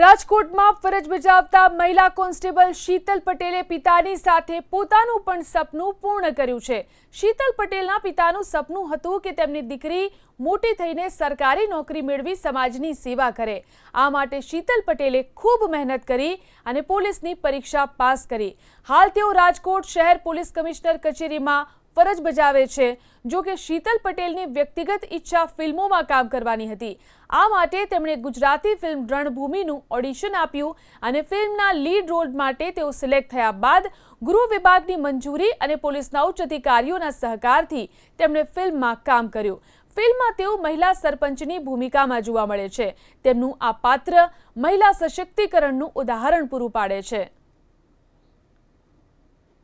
રાજકોટમાં ફરજ બજાવતા મહિલા કોન્સ્ટેબલ શીતલ પટેલે પિતાની સાથે પોતાનું પણ સપનું પૂર્ણ કર્યું છે. શીતલ પટેલના પિતાનું સપનું હતું કે તેમની દીકરી મોટી થઈને સરકારી નોકરી મેળવી સમાજની સેવા કરે. આ માટે શીતલ પટેલે ખૂબ મહેનત કરી અને પોલીસની પરીક્ષા પાસ કરી. હાલ તેઓ રાજકોટ શહેર પોલીસ કમિશનર કચેરીમાં ફરજ બજાવે છે. જો કે શીતલ પટેલની વ્યક્તિગત ઈચ્છા ફિલ્મોમાં કામ કરવાની હતી. આ માટે તેમણે ગુજરાતી ફિલ્મ રણભૂમિનું ઓડિશન આપ્યું અને ફિલ્મના લીડ રોલ માટે તેઓ સિલેક્ટ થયા બાદ ગૃહ વિભાગની મંજૂરી અને પોલીસના ઉચ્ચ અધિકારીઓના સહકારથી તેમણે ફિલ્મમાં કામ કર્યું. ફિલ્મમાં તેઓ મહિલા સરપંચની ભૂમિકામાં જોવા મળે છે. તેમનું આ પાત્ર મહિલા સશક્તિકરણનું ઉદાહરણ પૂરું પાડે છે.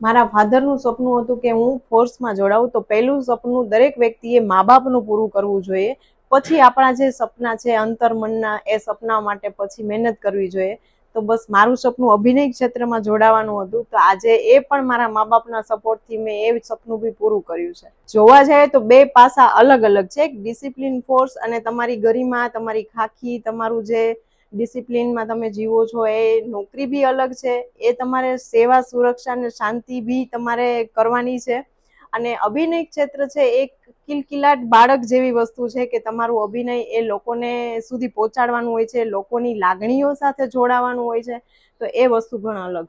મારા ફાધરનું સપનું હતું કે હું ફોર્સમાં જોડાઉં તો પહેલું સપનું દરેક વ્યક્તિએ મા બાપનું પૂરું કરવું જોઈએ. પછી આપણા જે સપના છે, અંતરમનના, એ સપના માટે પછી મહેનત કરવી જોઈએ. તો બસ મારું સપનું અભિનય ક્ષેત્રમાં જોડાવાનું હતું. તો આજે એ પણ મારા મા બાપના સપોર્ટથી મેં એ સપનું બી પૂરું કર્યું છે. જોવા જાય તો બે પાસા અલગ અલગ છે. એક ડિસિપ્લિન ફોર્સ અને તમારી ગરિમા, તમારી ખાખી, તમારું જે ડિસિપ્લિનમાં તમે જીવો છો, એ નોકરી બી અલગ છે, એ તમારે સેવા, સુરક્ષા અને શાંતિ બી તમારે કરવાની છે. અને અભિનય ક્ષેત્ર છે એક કિલકિલાટ બાળક જેવી વસ્તુ છે કે તમારું અભિનય એ લોકોને સુધી પહોંચાડવાનું હોય છે, લોકોની લાગણીઓ સાથે જોડાવાનું હોય છે, તો એ વસ્તુ ઘણા અલગ